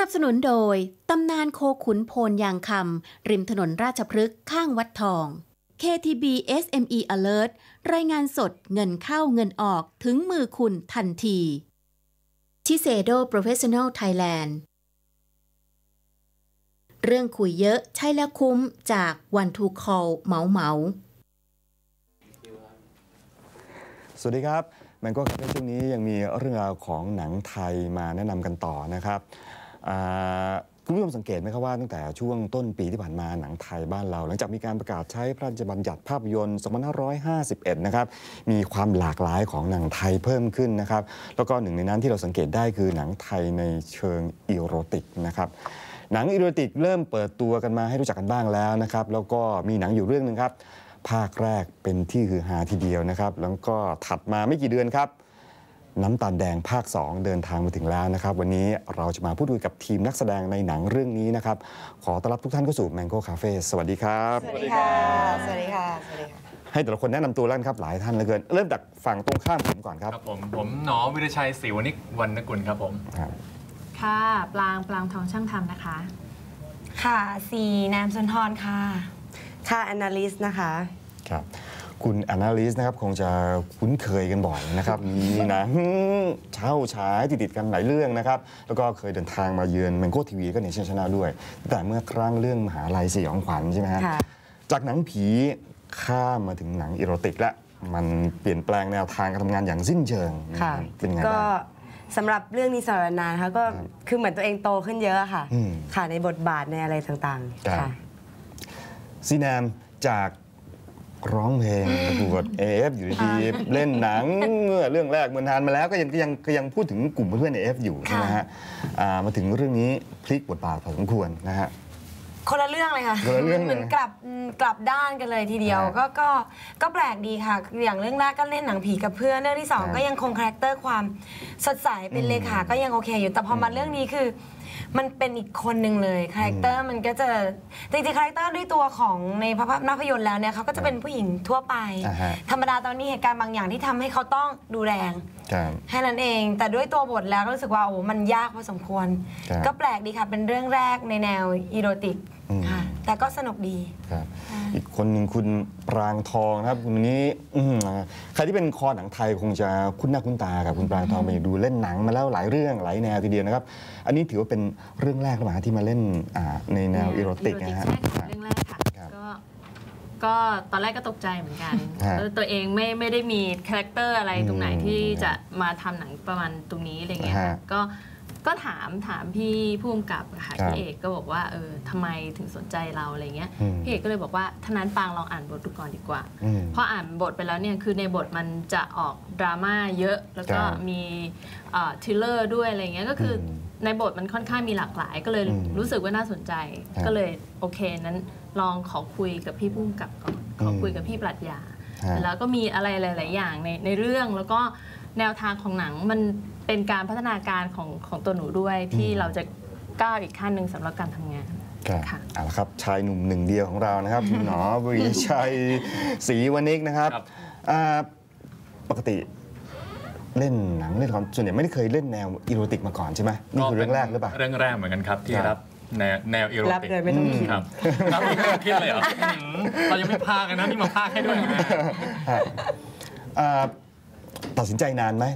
นับสนุนโดย ตำนานโคขุนโพนยางคำ ริมถนนราชพฤกษ์ข้างวัดทอง KTB SME Alert รายงานสดเงินเข้าเงินออกถึงมือคุณทันทีชิเซโด Professional Thailand เรื่องคุยเยอะใช่แล้วคุ้มจาก One to Call เหมาเหมา สวัสดีครับแมงก้คาเฟ่ช่วงนี้ยังมีเรื่องราวของหนังไทยมาแนะนำกันต่อนะครับ คุณผู้ชมสังเกตไหมครับว่าตั้งแต่ช่วงต้นปีที่ผ่านมาหนังไทยบ้านเรา หลังจากมีการประกาศใช้พระราชบัญญัติภาพยนตร์ 2551 นะครับมีความหลากหลายของหนังไทยเพิ่มขึ้นนะครับแล้วก็หนึ่งในนั้นที่เราสังเกตได้คือหนังไทยในเชิงอีโรติกนะครับหนังอีโรติกเริ่มเปิดตัวกันมาให้รู้จักกันบ้างแล้วนะครับแล้วก็มีหนังอยู่เรื่องหนึ่งครับภาคแรกเป็นที่ฮือฮาทีเดียวนะครับแล้วก็ถัดมาไม่กี่เดือนครับ น้ำตาลแดงภาค 2 เดินทางมาถึงแล้วนะครับ วันนี้เราจะมาพูดคุยกับทีมนักแสดงในหนังเรื่องนี้นะครับ ขอต้อนรับทุกท่านเข้าสู่ Mango Cafe สวัสดีครับ สวัสดีค่ะ สวัสดีค่ะ สวัสดีค่ะ ให้แต่ละคนแนะนำตัวแล้วกันครับหลายท่านเหลือเกิน เริ่มจากฝั่งตรงข้ามผมก่อนครับครับผมผมหนอวิรชัยศรีวณิกวรรณกุลครับผม ครับ ค่ะ ปลางปลางทองช่างทำนะคะ ค่ะ สีนามสุนทรค่ะ ค่ะแอนนาลิสนะคะ ครับ คุณแอนนาลิสนะครับคงจะคุ้นเคยกันบ่อยนะครับ มีหนังเช่าฉายติดๆกันหลายเรื่องนะครับ แล้วก็เคยเดินทางมาเยือนแมงโก้ทีวีก็ในเชียนชนะด้วย แต่เมื่อครั้งเรื่องมหาลัยสยองขวัญใช่ไหมฮะค่ะจากหนังผีข้ามมาถึงหนังอีโรติกแล้วมันเปลี่ยนแปลงแนวทางการทำงานอย่างสิ้นเชิงค่ะเป็นยังไงก็บ้างสำหรับเรื่องนี้สำหรับแอนนานะคะก็คือเหมือนตัวเองโตขึ้นเยอะค่ะอืมค่ะในบทบาทในอะไรต่างครับๆค่ะซีแนมจาก ร้องเพลงประกวดเอฟอยู่ดีๆเล่นหนังเมื่อเรื่องแรกเมื่อนานมาแล้วก็ยังก็ยังก็ยังพูดถึงกลุ่มเพื่อนเอฟอยู่ใช่ไหมฮะอ่ามาถึงเรื่องนี้พลิกบทบาทพอสมควรนะฮะคนละเรื่องเลยค่ะคนละเรื่องเลยเหมือนกลับอืมกลับด้านกันเลยทีเดียวครับก็ก็ก็แปลกดีค่ะ อย่างเรื่องแรกก็เล่นหนังผีกับเพื่อนเรื่องที่สองครับก็ยังคงคาแรคเตอร์ความสดใสเป็นอืมเลขาก็ยังโอเคอยู่แต่พอมาเรื่องนี้คือ มันเป็นอีกคนหนึ่งเลยคาแรคเตอร์มันก็จะจริงๆคาแรคเตอร์ด้วยตัวของในภาพภาพยนตร์แล้วเนี่ยเขาก็จะเป็นผู้หญิงทั่วไปอ่าฮะธรรมดาตอนนี้เหตุการณ์บางอย่างที่ทำให้เขาต้องดูแรงครับแค่นั้นเอง แต่ด้วยตัวบทแล้วก็รู้สึกว่าโอ้มันยากพอสมควรครับก็แปลกดีค่ะเป็นเรื่องแรกในแนวอีโรติกอืมค่ะ แต่ก็สนุกดีครับอีกคนหนึ่งคุณปรางทองนะครับคุณนี้อื้อหือใครที่เป็นคอหนังไทยคงจะคุ้นหน้าคุ้นตากับคุณปรางทองไปดูเล่นหนังมาแล้วหลายเรื่องหลายแนวทีเดียวนะครับ อันนี้ถือว่าเป็นเรื่องแรกหรือเปล่าฮะที่มาเล่นอ่าในแนวอีโรติกนะฮะใช่ค่ะเรื่องแรกค่ะครับก็ก็ตอนแรกก็ตกใจเหมือนกันฮะแล้วตัวเองไม่ไม่ได้มีคาแรคเตอร์อะไรตรงไหนอืมที่จะมาทำหนังประมาณตรงนี้อะไรเงี้ยฮะค่ะก็ ก็ถามถามพี่ผู้กำกับอะค่ะครับพี่เอกก็บอกว่าเออทำไมถึงสนใจเราอะไรเงี้ยอืมพี่เอกก็เลยบอกว่าถ้านั้นปางลองอ่านบทดูก่อนดีกว่าอืมพออ่านบทไปแล้วเนี่ยคือในบทมันจะออกดราม่าเยอะ แล้วก็ครับมีทริลเลอร์ด้วยอะไรเงี้ยก็คืออมในบทมันค่อนข้างมีหลากหลาย ก็เลยอืมรู้สึกว่าน่าสนใจครับก็เลยโอเคนั้นลองขอคุยกับพี่พุ่มกับก่อนขอคุยกับพี่ปรัชญาฮะแล้วก็มีอะไรหลาย ๆ อย่างในในเรื่องแล้วก็ แนวทางของหนังมันเป็นการพัฒนาการของของตัวหนูด้วยที่เราจะก้าวอีกขั้นหนึ่งสำหรับการทำงาน ครับค่ะ เอาละครับชายหนุ่มหนึ่งเดียวของเรานะครับ คุณหนอวรีชัยศรีวณิกนะครับครับ อ่าปกติเล่นหนังเล่นละครส่วนใหญ่ไม่ได้เคยเล่นแนวอีโรติกมาก่อนใช่ไหมนี่คือเรื่องแรกหรือเปล่า เรื่องแรกเหมือนกันครับที่ครับ รับแนวแนวอีโรรับติกเลยไม่ต้องคิด ครับรับไม่ต้องคิดเลยเหรออืมเรายังไม่พากันนะนี่มาพาให้ด้วยนะฮะอ่า ตัดสินใจนานไหม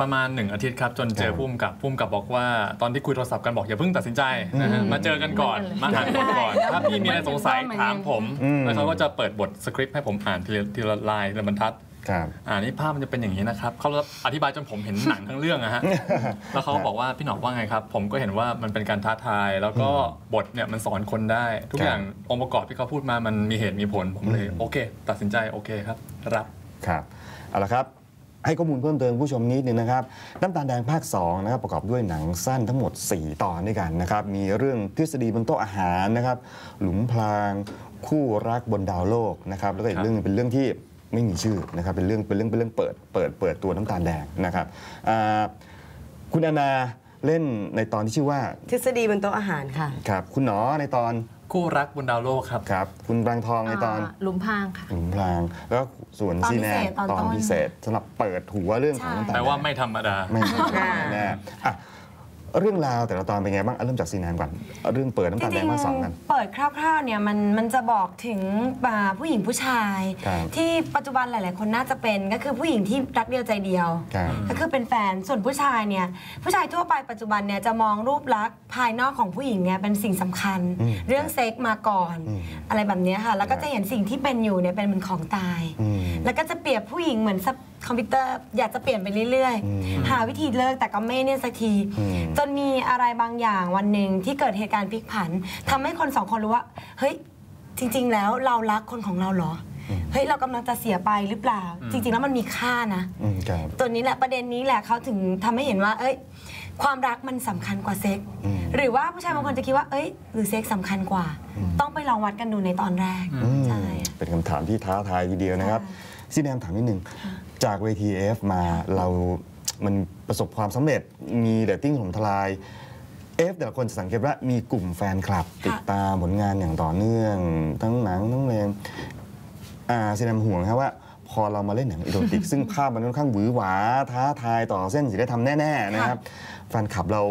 ประมาณหนึ่งอาทิตย์ครับ จนเจอพุ่มกับพุ่มกับบอกว่าตตอนที่คุยโทรศัพท์กันบอกอย่าเพิ่งตัดสินใจนะฮะอืมมาเจอกันก่อนมาอ่านบทก่อน ถ้าพี่มีอะไรสงสัยถามผมอืมแล้วเขาก็จะเปิดบทสคริปต์ให้ผมอ่านทีละทีละลายทีละบรรทัดครับอ่านี่ภาพมันจะเป็นอย่างนี้นะครับเขาอธิบายจนผมเห็นหนังทั้งเรื่องอะฮะแล้วเขาก็บอกว่าพี่หนอกว่าไงครับ ผมก็เห็นว่ามันเป็นการท้าทาย แล้วก็บทเนี่ยมันสอนคนได้ ทุกครับอย่างองค์ประกอบที่เขาพูดมามันมีเหตุมีผลผมเลยอืมโอเค ตัดสินใจโอเคครับรับ ครับเอาละครับให้ข้อมูลเพิ่มเติมผู้ชมนิดนึงนะครับน้ำตาลแดงภาค2นะครับประกอบด้วยหนังสั้นทั้งหมด 4 ตอนด้วยกันนะครับมีเรื่องทฤษฎีบนโต๊ะอาหารนะครับหลุมพราง คู่รักบนดาวโลกนะครับแล้วก็อีครักบเรื่องหนึงเป็นเรื่องที่ไม่มีชื่อนะครับเป็นเรื่องเป็นเรื่องเป็นเรื่องเปิดเปิดเปิดตัวน้ำตาลแดงนะครับอ่าคุณแอนนาเล่นในตอนที่ชื่อว่า ทฤษฎีบนโต๊ะอาหารค่ะครับคุณหนอในตอน คู่รักบนดาวโลกครับ ครับ คุณปรางทองในตอนาหลุมพรางค่ะ หลุมพราง แล้วก็ส่วนตอนซีแนพิเศษตอนตอนต้น พิเศษสำหรับเปิดหัวเรื่องของน้ำตาลแต่แดงว่าไม่ธรรมดา ไม่ใช่แน่อะ เรื่องราวแต่ละตอนเป็นไงบ้างเอาเริ่มจากซีนานก่อนเอาเรื่องเปิดน้ำจตาลแดริงงมาสองกันๆเปิดคร่าวๆเนี่ยมันมันจะบอกถึงอ่าผู้หญิงผู้ชายครับที่ปัจจุบันหลาย ๆ คนน่าจะเป็นก็คือผู้หญิงที่รักเดียวใจเดียวครับก็คือเป็นแฟนส่วนผู้ชายเนี่ยผู้ชายทั่วไปปัจจุบันเนี่ยจะมองรูปลักษณ์ภายนอกของผู้หญิงเนี่ยเป็นสิ่งสำคัญอืมเรื่องเซ็กมาก่อนอืมอะไรแบบเนี้ยค่ะแล้วก็ครับจะเห็นสิ่งที่เป็นอยู่เนี่ยเป็นเหมือนของตายอืม แล้วก็จะเปรียบผู้หญิงเหมือนคอมพิวเตอร์อยากจะเปลี่ยนไปเรื่อยอืมๆหาวิธีเลิกแต่ก็ไม่เนี่ยสักทีอืมจนมีอะไรบางอย่างวันหนึ่งที่เกิดเหตุการณ์พลิกผันทำให้คนสองคนรู้ว่า เฮ้ย จริง ๆ แล้วเรารักคนของเราเหรออเฮ้ยเรากำลังจะเสียไปหรือเปล่า จริง ๆ แล้วมันมีค่านะอืมครับตัวนี้แหละประเด็นนี้แหละเขาถึงทำให้เห็นว่า เอ้ย ความรักมันสำคัญกว่าเซ็กอืมหรือว่าผู้ชายบางคนจะคิดว่า เอ้ย หรือเซ็กสำคัญกว่า ต้องไปลองวัดกันดูในตอนแรกอืมใช่เป็นคำถามที่ท้าทายทีเดียวนะครับใช่ ซีแนมถามนิดนึง จากเวทีเอฟมาเรามันประสบความสำเร็จมีเรตติ้งถล่มทลายเอฟแต่ละคนจะสังเกตว่ามีกลุ่มแฟนคลับ ติดตามผลงานอย่างต่อเนื่อง ทั้งหนังทั้งเพลงอ่าซีแนมห่วงครับว่าพอเรามาเล่นหนังอีโรติก ซึ่งภาพมันค่อนข้างหวือหวาท้าทายต่อเส้นศีลธรรมแน่ ๆ นะครับแฟนคลับเรา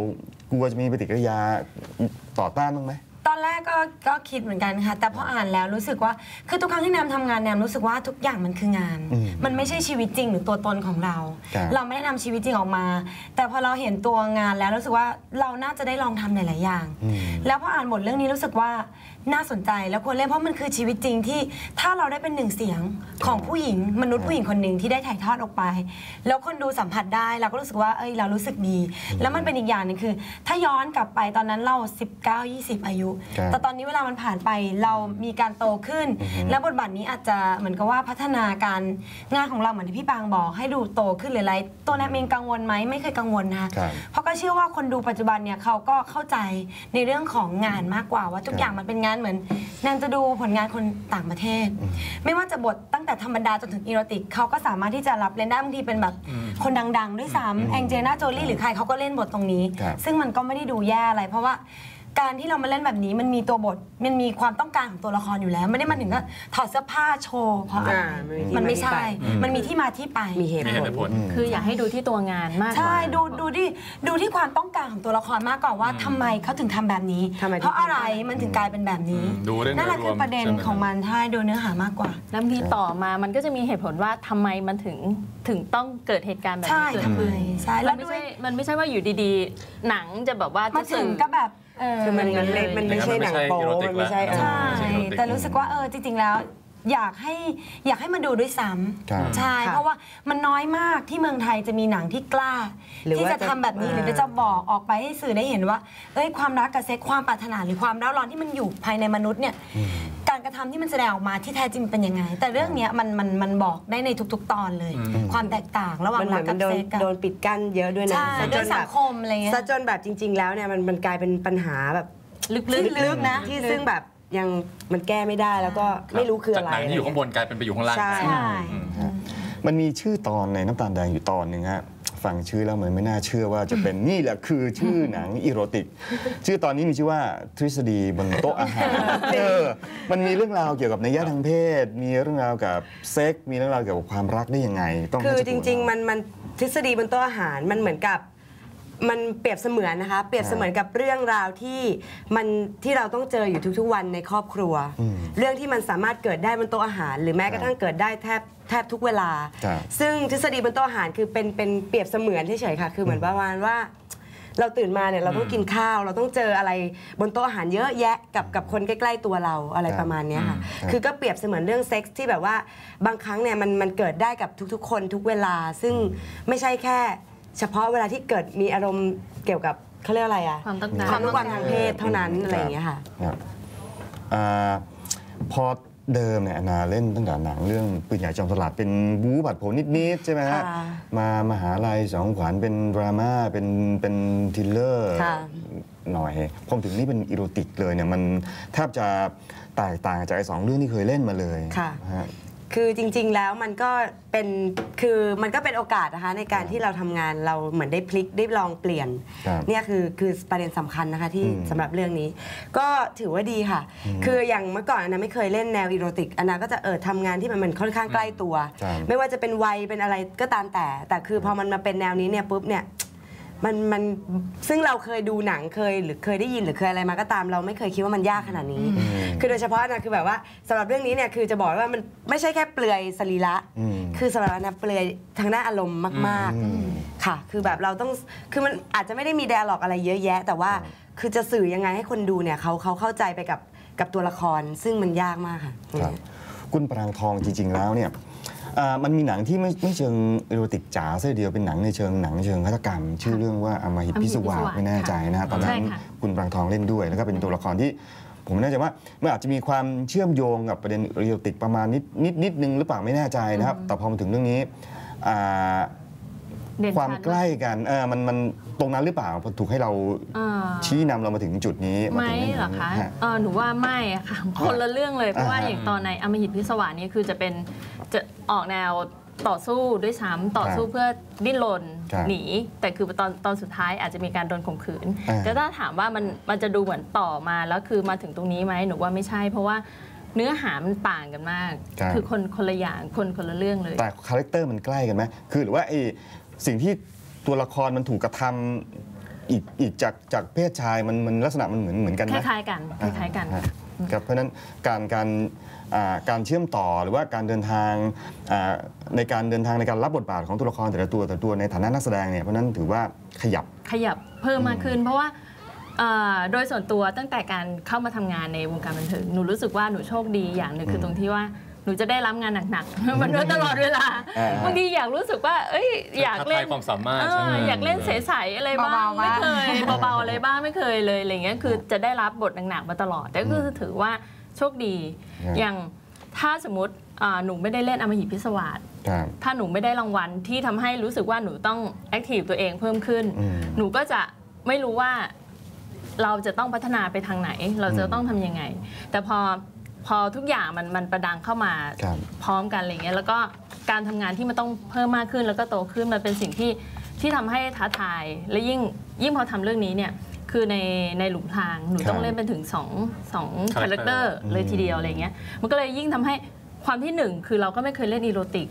กลัวจะมีปฏิกิริยาต่อต้านบ้างไหม ตอนแรกก็ก็คิดเหมือนกันค่ะ แต่พออ่านแล้วรู้สึกว่าคือทุกครั้งที่แนมทำงานแนมรู้สึกว่าทุกอย่างมันคืองาน อืมมันไม่ใช่ชีวิตจริงหรือตัวตนของเรา ครับเราไม่ได้นำชีวิตจริงออกมา แต่พอเราเห็นตัวงานแล้วรู้สึกว่าเราน่าจะได้ลองทำหลายๆอย่าง อืม แล้วพออ่านบทเรื่องนี้รู้สึกว่า น่าสนใจแล้วควรเล่นเพราะมันคือชีวิตจริงที่ถ้าเราได้เป็นหนึ่งเสียงของผู้หญิง มนุษย์ผู้หญิงคนหนึ่งที่ได้ถ่ายทอดออกไป แล้วคนดูสัมผัสได้เราก็รู้สึกว่าเอ้ยเรารู้สึกดี แล้วมันเป็นอีกอย่างหนึงคือ ถ้าย้อนกลับไปตอนนั้นเรา 19 20 อายุครับแต่ตอนนี้เวลามันผ่านไปเรามีการโตขึ้น แล้วบทบาทนี้อาจจะเหมือนกับว่าพัฒนาการงานของเราเหมือนที่พี่ปางบอก ให้ดูโตขึ้นหรืออะไรตัวแนมเองกังวลไหมไม่เคยกังวลนะคะครับเพราะก็เชื่อว่าคนดูปัจจุบันเนี่ยเขาก็เข้าใจในเรื่องของงานมากกว่าว่าทุกอย่างมันเป็นงานเหมือนแนนจะดูผลงานคนต่างประเทศ ไม่ว่าจะบทตั้งแต่ธรรมดาจนถึงอีโรติกเขาก็สามารถที่จะรับเล่นได้บางทีเป็นแบบคนดัง ๆ ด้วยซ้ำแองเจลิน่าโจลี่หรือใครเขาก็เล่นบทตรงนี้ครับซึ่งมันก็ไม่ได้ดูแย่อะไร เพราะว่า การที่เรามาเล่นแบบนี้มันมีตัวบทมันมีความต้องการของตัวละครอยู่แล้ว ไม่ได้มาถึงก็ถอดเสื้อผ้าโชว์เพราะอะไรอ่ามัมันนมีไม่ที่ใช่มาที่ไป มันมีที่มาที่ไป มีเหตุมีผเหลตุผล คืออยากให้ดูที่ตัวงานมากกว่า ใช่ ดูดูที่ดูที่ความต้องการของตัวละครมากกว่าว่าทำไมเขาถึงทำแบบนี้ ทำไมถึง เพราะอะไรมันถึงกลายเป็นแบบนี้ อืมดูเรื่องนั่นแหละโดยรคืวอมประเด็นใช่ไหม ของมันใช่ดูเนื้อหามากกว่า แล้วบางทีต่อมามันก็จะมีเหตุผลว่าทำไมมันถึงถึงต้องเกิดเหตุการณ์แบบใช่นี้เกิดทำไมขึ้นใช่แล้มัวนไม่ด้วใช่ยมันไม่ใช่ว่าอยู่ดีๆ หนังจะแบบว่ามาจะถึสื่งอก็แบบเออ คือมันมันเล็กมันไม่ใช่หนังโป๊มันไม่ใช่เออ ใช่ไม่ใช่ erotic แต่รู้สึกว่าเออจริงๆแล้ว อยากให้อยากให้มาดูด้วยซ้ครับำใช่ค่ะเพราะว่ามันน้อยมากที่เมืองไทยจะมีหนังที่กล้า หรือที่ว่าจะทำแบบนี้จะหรือจะบอกออกไปให้สื่อได้เห็นว่า เอ้ยความรักกับเซ็กความปรารถนาหรือความร้าวร้อนที่มันอยู่ภายในมนุษย์เนี่ย การกระทำที่มันแสดงออกมาที่แท้จริงเป็นยังไง แต่เรื่องเนี้ยมันมันมันบอกได้ในทุก ๆ ตอนเลย ความแตกต่างระหว่างมันเหรัมืกอนกัมับนโดนเซ็กอะโดนปิดกั้นเยอะด้วยนะใช่ซะด้วยจนสัแบงบคมอะไรเงี้ยซะจนแบบจริง ๆ แล้วเนี่ยมันมันกลายเป็นปัญหาแบบลึกลึกๆนะ ที่ซึ่งแบบ ยังมันแก้ไม่ได้แล้วก็ไม่รู้คืออะไรจากหนังที่อยู่ข้างบนกลายเป็นไปอยู่ข้างล่างใช่ใช่มันมีชื่อตอนในน้ำตาลแดงอยู่ตอนหนึ่งฮะฟังชื่อแล้วเหมือนไม่น่าเชื่อว่าจะเป็นนี่แหละคือชื่อหนังอีโรติก ชื่อตอนนี้มีชื่อว่าทฤษฎีบนโต๊ะอาหารเออมันมีเรื่องราวเกี่ยวกับนัยยะทางเพศ มีเรื่องราวกับเซ็กมีเรื่องราวเกี่ยวกับความรักได้ยังไง ต้องคือให้จเาตัวริงๆเล่ามันมันทฤษฎีบนโต๊ะอาหารมันเหมือนกับ มันเปรียบเสมือนนะคะ เปรียบเสมือนกับเรื่องราวที่มันที่เราต้องเจออยู่ทุกๆวันในครอบครัวอืมเรื่องที่มันสามารถเกิดได้บนโต๊ะอาหาร หรือแม้กระทั่งเกิดได้แทบแทบทุกเวลาครับซึ่งทฤษฎีบนโต๊ะอาหารคือเป็นเป็นเปรียบเสมือนเฉยๆค่ะ คือเหมือนประมาณว่า เราตื่นมาเนี่ยเราต้องกินข้าว เราต้องเจออะไรบนโต๊ะอาหารเยอะแยะกับกับคนใกล้ๆตัวเราอะไรครับประมาณเนี้ยค่ะครับคือก็เปรียบเสมือนเรื่องเซ็กส์ที่แบบว่าบางครั้งเนี่ยมันมันเกิดได้กับทุกๆ คนทุกเวลา ซึ่งไม่ใช่แค่ เฉพาะเวลาที่เกิดมีอารมณ์เกี่ยวกับเขาเรียกอะไรอะความต้องการ ความต้องการทางเพศเท่านั้นอะไรอย่างเงี้ยค่ะ ครับอ่าพอเดิมเนี่ยแอนนาเล่นตั้งแต่หนังเรื่องปืนใหญ่จอมสลัดเป็นบู๊บัดโผนิด ๆ ใช่ไหมฮะ ค่ะ มามหาลัยสองขวัญเป็นดราม่าเป็นเป็นทริลเลอร์ ค่ะ หน่อยพอถึงนี่เป็นอีโรติกเลยเนี่ยมันแทบจะแตกต่างจากไอ้สองเรื่องที่เคยเล่นมาเลยค่ะฮะ คือจริง ๆ แล้วมันก็เป็นคือมันก็เป็นโอกาสนะคะในการที่เราทำงานเราเหมือนได้พลิกได้ลองเปลี่ยนครับเนี่ยคือคือประเด็นสำคัญนะคะที่อืมสำหรับเรื่องนี้ ก็ถือว่าดีค่ะ คืออย่างเมื่อก่อนอันนาไม่เคยเล่นแนวอีโรติกอันนาก็จะเออทำงานที่มันมันค่อนข้างใกล้ตัวครับไม่ว่าจะเป็นวัยเป็นอะไรก็ตามแต่ แต่คือพอมันมาเป็นแนวนี้เนี่ยปุ๊บเนี่ยมันมันซึ่งเราเคยดูหนังเคยหรือเคยได้ยินหรือเคยอะไรมาก็ตาม เราไม่เคยคิดว่ามันยากขนาดนี้ คือโดยเฉพาะนะคือแบบว่าสำหรับเรื่องนี้เนี่ยคือจะบอกว่ามันไม่ใช่แค่เปลือยสรีระอืมคือสำหรับอันนะเปลือยทางด้านอารมณ์มากอืมๆค่ะ คือแบบเราต้องคือมันอาจจะไม่ได้มี d ด a l ล็อกอะไรเยอะแยะ แต่ว่าคือจะสื่อยังไงให้คนดูเนี่ยเขาเขาเข้าใจไปกับกับตัวละครซึ่งมันยากมากค่ะครับคุณปรางทองจริง ๆ แล้วเนี่ยอ่ามันมีหนังที่ไม่ไม่เชิงเอโรติกจ๋าซะทีเดียวเป็นหนังในเชิงหนังเชิงฆาตกรรม ชื่อเรื่องว่าอำมหิตพิศวาสอำมหิตพิศวาสไม่แน่ใจนะฮะตอนนั้นใช่ค่ะคุณปรางทองเล่นด้วย แล้วก็เป็นตัวละครที่ ผมไม่แน่ใจว่ามันอาจจะมีความเชื่อมโยงกับประเด็นเอโรติกประมาณนิดนิดนิดนึงหรือเปล่าไม่แน่ใจนะครับ แต่พอมาถึงเรื่องนี้อ่าเด่นความชัดใกล้กันเออมันมันตรงนั้นหรือเปล่าถูกให้เราอ่าชี้นำเรามาถึงจุดนี้าไม่ถึงนี้หรอคะฮะเออหนูว่าไม่อะค่ะคนละเรื่องเลยเพราะว่าอ่าอย่างตอนในอมหิตพิศวาสนี่คือจะเป็นจะออกแนว ต่อสู้ด้วยซ้ำต่อสู้ครับเพื่อดิ้นรนครับหนี แต่คือตอนตอนสุดท้ายอาจจะมีการโดนข่มขืนอ่าแต่ถ้าถามว่ามันมันจะดูเหมือนต่อมาแล้วคือมาถึงตรงนี้ไหมหนูว่าไม่ใช่ เพราะว่าเนื้อหามันต่างกันมากครับคือคนคนละอย่างคนคนละเรื่องเลย แต่คาแรคเตอร์มันใกล้กันไหมคือหรือว่าไอ้สิ่งที่ตัวละครมันถูกกระทำอีกอีกจากจากเพศชายมันมันลักษณะมันเหมือนเหมือนกันคไหมล้ายๆกันคล้ายๆกันอ่า ค่ะครับเพราะฉะนั้นการการอ่าการเชื่อมต่อหรือว่าการเดินทางอ่าในการเดินทางในการรับบทบาทของตัวละครแต่ละตัวแต่ละตัวในฐานะนักแสดงเนี่ยเพราะฉะนั้นถือว่าขยับขยับเพิ่มมากขึ้น เพราะว่าเอ่อโดยส่วนตัวตั้งแต่การเข้ามาทำงานในวงการบันเทิงหนูรู้สึกว่าหนูโชคดีอย่างหนึ่งคือตรงที่ว่า หนูจะได้รับงานหนักๆมันด้วยตลอดเวลาอ่าบางทีอยากรู้สึกว่า เอ้ยอยากเล่นท้าทายความสามารถเอใช่ไหมออยากเล่นใสๆอะไรบ้างเบาๆไม่บ้างเคยเบาๆอะไรบ้างไม่เคยเลยอะไรเงี้ยคือจะได้รับบทหนักๆมาตลอดแต่ก็คือถือว่าโชคดีครับอย่างถ้าสมมติอ่าหนูไม่ได้เล่นอมหิตพิศวาสครับถ้าหนูไม่ได้รางวัลที่ทำให้รู้สึกว่าหนูต้องแอคทีฟตัวเองเพิ่มขึ้นอืมหนูก็จะไม่รู้ว่าเราจะต้องพัฒนาไปทางไหน เราจะต้องทำยังไง แต่พอ พอทุกอย่างมันมันประดังเข้ามาครับพร้อมกันอะไรเงี้ยแล้วก็การทำงานที่มันต้องเพิ่มมากขึ้น แล้วก็โตขึ้นมันเป็นสิ่งที่ที่ทำให้ท้าทาย และยิ่งยิ่งพอทำเรื่องนี้เนี่ยคือในในหลุมพรางหนูต้องครับเล่นเป็นถึงสองสองคา Character แรคเตอร์เลยทีเดียวอะไรเงี้ยมันก็เลยยิ่งทำให้ความที่หนึ่งคือเราก็ไม่เคยเล่นอีโรติก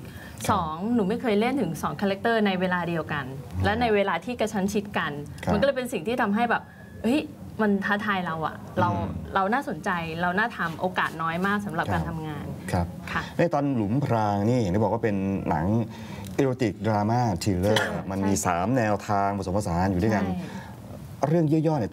สองหนูไม่เคยเล่นถึง2คาแรคเตอร์ในเวลาเดียวกัน และในเวลาที่กระชั้นชิดกัน ครับ มันก็เลยเป็นสิ่งที่ทำให้แบบเฮ้ย มันท้าทายเราอะเราเราน่าสนใจเราน่าทำโอกาสน้อยมากสำหรับครับการทำงานครับค่ะในตอนหลุมพรางนี่เห็นได้บอกว่าเป็นหนังเอโรติกดราม่าทริลเลอร์ใช่มันมีใช่3แนวทางผสมผสานอยู่ด้วยกันใช่เรื่องย่อๆเนี่ย